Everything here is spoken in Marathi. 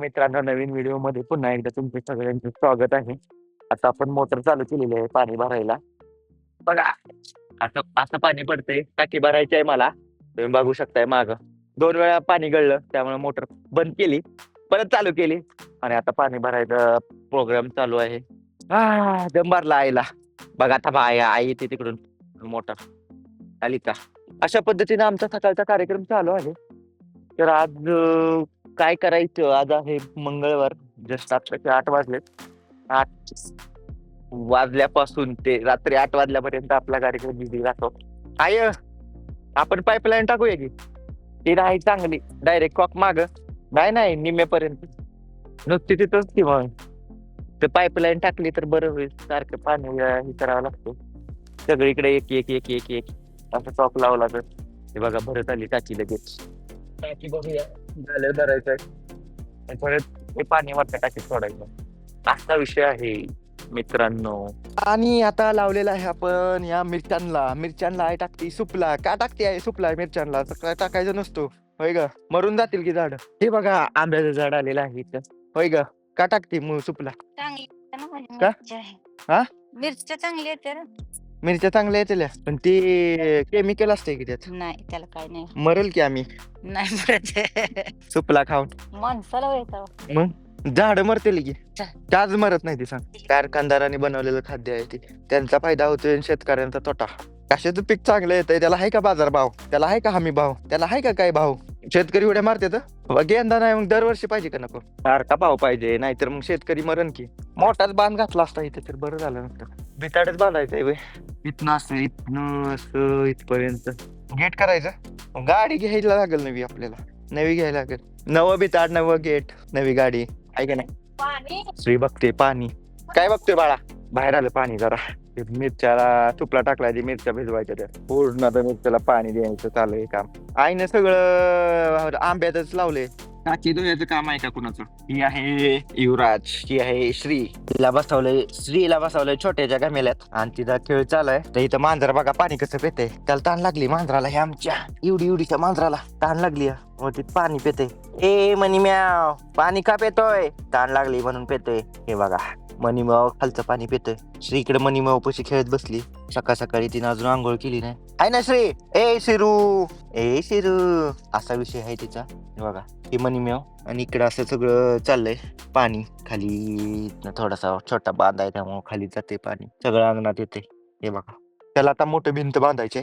मित्रांनो नवीन व्हिडिओमध्ये पुन्हा एकदा तुमचे सगळ्यांचे स्वागत आहे. आता आपण मोटर चालू केलेली आहे पाणी भरायला. बघा असं असं पाणी पडतंय टाकी भरायची आहे मला. तुम्ही बघू शकताय माग. दोन वेळा पाणी गळलं त्यामुळे मोटर बंद केली परत चालू केली. आणि आता पाणी भरायचा प्रोग्राम चालू आहे. हा दम भरला आईला. बघा आता बाय आई येते तिकडून. मोटर. आली का? अशा पद्धतीने आमचा सकाळचा कार्यक्रम चालू आहे. तर आज काय करायचं? आज आहे मंगळवार जस्ट आत्ताचे आठ वाजले. आठ वाजल्यापासून ते रात्री आठ वाजल्यापर्यंत आपला कार्यक्रम बिझी राहतो. आय आपण पाईपलाईन टाकूया की? ती नाही चांगली. डायरेक्ट कॉक माग. नाही नाही निम्म्यापर्यंत नुसती तिथंच ती मग. ते पाईपलाईन टाकली तर बरं होईल. सारखं पाणी हे करावं लागतं. सगळीकडे एक एक एक एक एक. असं चॉक लावला तर. हे बघा भरत आली टाकी लगेच. टाकी बघूया. झालं धरायचं. आणि परत हे पाणी वाटतं टाकीत सोडायचं. असा विषय आहे मित्रांनो. आणि आता लावलेला आहे आपण या मिरच्यांना मिरच्यांना आहे टाकते सुपला. का टाकते आहे सुपला मिरच्यांना तर काय टाकायचं नसतो. होय ग? मरून जातील की झाड? हे बघा आंब्याचं झाड आलेलं आहे इथं. होय ग? का टाकते मग सुपला? आहे का? मिरची आहे. हा? मिरच्या चांगली येते. मिरच्या चांगल्या येतल्या पण ते केमिकल असते की त्यात. नाही त्याला काय नाही. मरल की आम्ही. नाही सुपला खाऊन. माणसाला मग? झाड मरतील की. चा. काच मरत नाही ती सांग. कारखानदारांनी बनवलेलं खाद्य आहे ती. त्यांचा फायदा होतोय आणि शेतकऱ्यांचा तोटा. कशाचं पीक चांगलं येतंय. त्याला आहे का बाजार भाव त्याला आहे का हमी भाव त्याला आहे का काय भाव? शेतकरी उड्या मारते तर? गेंदा नाही मग दरवर्षी पाहिजे का नको? सारखा भाव पाहिजे? नाहीतर मग शेतकरी मरण की. मोठाच बांध घातला असता इथे तर बरं झालं नसतं बिताडच बांधायचंय वे इथनं असं इथनं असं इथपर्यंत. गेट करायचं. गाडी घ्यायला लागेल नवी आपल्याला. नवी घ्यायला लागेल. नवं बिताड नवं गेट नवी गाडी. आहे का नाही? पाणी. श्री बघते पाणी. काय बघतोय बाळा? बाहेर आलं पाणी जरा. ते मिरच्याला तुपला टाकलाय ते मिरच्या भिजवायच्या त्या. पूर्ण आता मिरच्याला पाणी द्यायचं चालू आहे काम. आईनं सगळं आंब्यातच लावले धुयाचं काम आहे का कुणाचं? ही आहे युवराज ही आहे श्री. तिला बसवलंय श्रीला बसवलंय छोट्याच्या गमेल्यात आणि तिचा खेळ चाललाय तर इथं मांजर बघा पाणी कसं पेते. त्याला ताण लागली मांजराला हे आमच्या एवढी एवढीच्या मांजराला. ताण लागली हो तिथ पाणी पेते. ए म्हणी म्याव पाणी का पेतोय? ताण लागली म्हणून पेतोय हे बघा. मनीमाव खालचं पाणी पेतोय. श्री इकडे मनीमाव पशी खेळत बसली. सकाळ सकाळी तिने अजून आंघोळ केली नाही. आहे ना श्री? ए शिरू! ए शिरू! असा विषय आहे तिचा. हे बघा ही मनीमेव आणि इकडं असं सगळं चाललंय पाणी. खाली थोडासा छोटा बांध आहे त्यामुळे खाली जाते पाणी. सगळं अंगणात येते हे बघा. त्याला आता मोठं भिंत बांधायचे